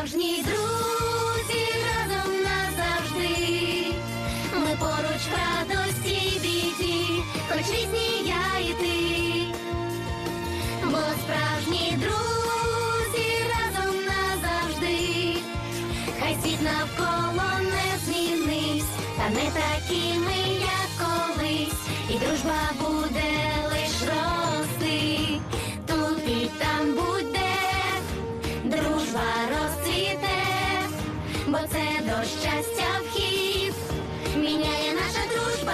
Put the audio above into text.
справжні друзі разом назавжди. Ми поруч в радості й біді, хоч різні я і ти. Бо справжні друзі разом назавжди. Хай світ навколо не змінився, та не такими, як колись, і дружба буде бо це до щастя вхід, міняє наша дружба